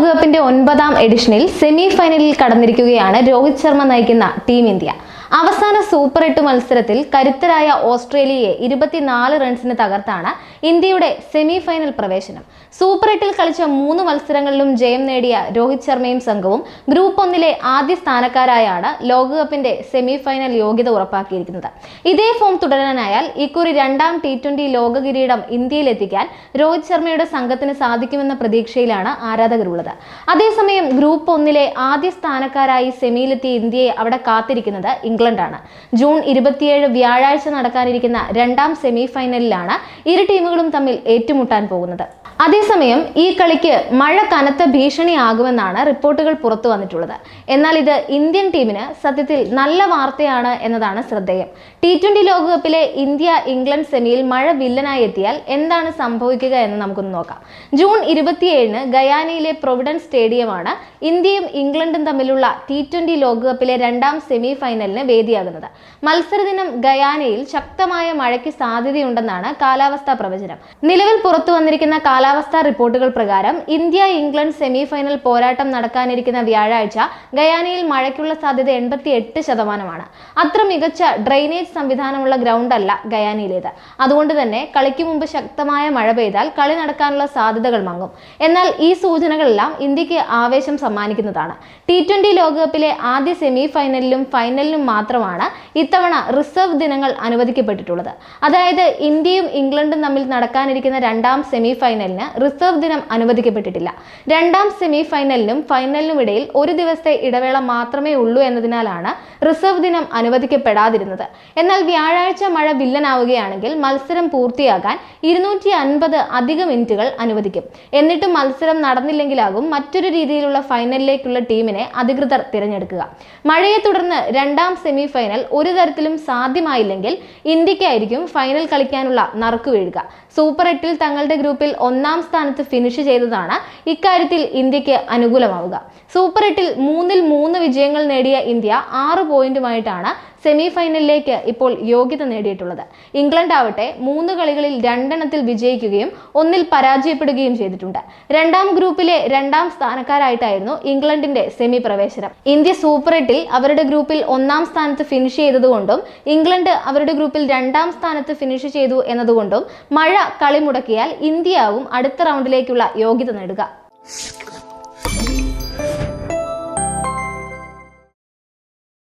ലോകകപ്പിന്റെ ഒൻപതാം എഡിഷനിൽ സെമി ഫൈനലിൽ കടന്നിരിക്കുകയാണ് രോഹിത് ശർമ്മ നയിക്കുന്ന ടീം ഇന്ത്യ. അവസാന സൂപ്പർ എട്ട് മത്സരത്തിൽ കരുത്തരായ ഓസ്ട്രേലിയയെ ഇരുപത്തിനാല് റൺസിന് തകർത്താണ് ഇന്ത്യയുടെ സെമി ഫൈനൽ പ്രവേശനം. സൂപ്പർ എട്ടിൽ കളിച്ച മൂന്ന് മത്സരങ്ങളിലും ജയം നേടിയ രോഹിത് ശർമ്മയും സംഘവും ഗ്രൂപ്പ് ഒന്നിലെ ആദ്യ സ്ഥാനക്കാരായാണ് ലോകകപ്പിന്റെ സെമി ഫൈനൽ യോഗ്യത ഉറപ്പാക്കിയിരിക്കുന്നത്. ഇതേ ഫോം തുടരാനായാൽ ഇക്കുറി രണ്ടാം ടി ട്വന്റി ലോക കിരീടം ഇന്ത്യയിലെത്തിക്കാൻ രോഹിത് ശർമ്മയുടെ സംഘത്തിന് സാധിക്കുമെന്ന പ്രതീക്ഷയിലാണ് ആരാധകരുള്ളത്. അതേസമയം ഗ്രൂപ്പ് ഒന്നിലെ ആദ്യ സ്ഥാനക്കാരായി സെമിയിലെത്തിയ ഇന്ത്യയെ അവിടെ കാത്തിരിക്കുന്നത് ഇംഗ്ലണ്ടാണ്. ജൂൺ ഇരുപത്തിയേഴ് വ്യാഴാഴ്ച നടക്കാനിരിക്കുന്ന രണ്ടാം സെമി ഫൈനലിലാണ് ഇരു ടീമുകളും തമ്മിൽ ഏറ്റുമുട്ടാൻ പോകുന്നത്. അതേസമയം ഈ കളിക്ക് മഴ കനത്ത ഭീഷണിയാകുമെന്നാണ് റിപ്പോർട്ടുകൾ പുറത്തു വന്നിട്ടുള്ളത്. എന്നാൽ ഇത് ഇന്ത്യൻ ടീമിന് സത്യത്തിൽ നല്ല വാർത്തയാണ് എന്നതാണ് ശ്രദ്ധേയം. ടി ട്വന്റി ലോകകപ്പിലെ ഇന്ത്യ ഇംഗ്ലണ്ട് സെമിയിൽ മഴ വില്ലനായി എത്തിയാൽ എന്താണ് സംഭവിക്കുക എന്ന് നമുക്കൊന്ന് നോക്കാം. ജൂൺ ഇരുപത്തിയേഴിന് ഗയാനയിലെ പ്രൊവിഡൻസ് സ്റ്റേഡിയമാണ് ഇന്ത്യയും ഇംഗ്ലണ്ടും തമ്മിലുള്ള ടി ട്വന്റി ലോകകപ്പിലെ രണ്ടാം സെമി ഫൈനലിന് വേദിയാകുന്നത്. മത്സരദിനം ഗയാനയിൽ ശക്തമായ മഴയ്ക്ക് സാധ്യതയുണ്ടെന്നാണ് കാലാവസ്ഥാ പ്രവചനം. നിലവിൽ പുറത്തു വന്നിരിക്കുന്ന കാലാവസ്ഥാ റിപ്പോർട്ടുകൾ പ്രകാരം ഇന്ത്യ ഇംഗ്ലണ്ട് സെമിഫൈനൽ പോരാട്ടം നടക്കാനിരിക്കുന്ന വ്യാഴാഴ്ച ഗയാനയിൽ മഴയ്ക്കുള്ള സാധ്യത എൺപത്തി എട്ട് ശതമാനമാണ്. അത്ര മികച്ച ഡ്രെയിനേജ് സംവിധാനമുള്ള ഗ്രൗണ്ട് അല്ല ഗയാനയിലേത്. അതുകൊണ്ട് തന്നെ കളിക്ക് മുമ്പ് ശക്തമായ മഴ പെയ്താൽ കളി നടക്കാനുള്ള സാധ്യതകൾ മങ്ങും. എന്നാൽ ഈ സൂചനകളെല്ലാം ഇന്ത്യയ്ക്ക് ആവേശം സമ്മാനിക്കുന്നതാണ്. ടി ട്വന്റി ലോകകപ്പിലെ ആദ്യ സെമിഫൈനലിലും ഫൈനലിലും മാത്രമാണ് ഇത്തവണ റിസർവ് ദിനങ്ങൾ അനുവദിക്കപ്പെട്ടിട്ടുള്ളത്. അതായത് ഇന്ത്യയും ഇംഗ്ലണ്ടും തമ്മിൽ നടക്കാനിരിക്കുന്ന രണ്ടാം സെമി ഫൈനലിന് റിസർവ് ദിനം അനുവദിക്കപ്പെട്ടിട്ടില്ല. രണ്ടാം സെമി ഫൈനലിനും ഫൈനലിനും ഇടയിൽ ഒരു ദിവസത്തെ ഇടവേള മാത്രമേ ഉള്ളൂ എന്നതിനാലാണ് റിസർവ് ദിനം അനുവദിക്കപ്പെടാതിരുന്നത്. എന്നാൽ വ്യാഴാഴ്ച മഴ വില്ലനാവുകയാണെങ്കിൽ മത്സരം പൂർത്തിയാകാൻ ഇരുന്നൂറ്റി അൻപത് അധിക മിനിറ്റുകൾ അനുവദിക്കും. എന്നിട്ടും മത്സരം നടന്നില്ലെങ്കിലാകും മറ്റൊരു രീതിയിലുള്ള ഫൈനലിലേക്കുള്ള ടീമിനെ അധികൃതർ തിരഞ്ഞെടുക്കുക. മഴയെ തുടർന്ന് രണ്ടാം സെമി ഫൈനൽ ഒരു തരത്തിലും സാധ്യമായില്ലെങ്കിൽ ഇന്ത്യക്കായിരിക്കും ഫൈനൽ കളിക്കാനുള്ള നറുക്കു വീഴുക. സൂപ്പർ എട്ടിൽ തങ്ങളുടെ ഗ്രൂപ്പിൽ ഒന്നാം സ്ഥാനത്ത് ഫിനിഷ് ചെയ്തതാണ്. ഇക്കാര്യത്തിൽ ഇന്ത്യയ്ക്ക് അനുകൂലമാവുക. സൂപ്പർ എട്ടിൽ മൂന്നിൽ മൂന്ന് വിജയങ്ങൾ നേടിയ ഇന്ത്യ ആറ് പോയിന്റുമായിട്ടാണ് സെമി ഫൈനലിലേക്ക് ഇപ്പോൾ യോഗ്യത നേടിയിട്ടുള്ളത്. ഇംഗ്ലണ്ട് ആവട്ടെ മൂന്ന് കളികളിൽ രണ്ടെണ്ണത്തിൽ വിജയിക്കുകയും ഒന്നിൽ പരാജയപ്പെടുകയും ചെയ്തിട്ടുണ്ട്. രണ്ടാം ഗ്രൂപ്പിലെ രണ്ടാം സ്ഥാനക്കാരായിട്ടായിരുന്നു ഇംഗ്ലണ്ടിന്റെ സെമി പ്രവേശനം ഇന്ത്യ സൂപ്പർ എട്ടിൽ അവരുടെ ഗ്രൂപ്പിൽ ഒന്നാം സ്ഥാനത്ത് ഫിനിഷ് ചെയ്തതുകൊണ്ടും ഇംഗ്ലണ്ട് അവരുടെ ഗ്രൂപ്പിൽ രണ്ടാം സ്ഥാനത്ത് ഫിനിഷ് ചെയ്തു എന്നതുകൊണ്ടും മഴ കളി മുടക്കിയാൽ ഇന്ത്യയാവും അടുത്ത റൗണ്ടിലേക്കുള്ള യോഗ്യത നേടുക.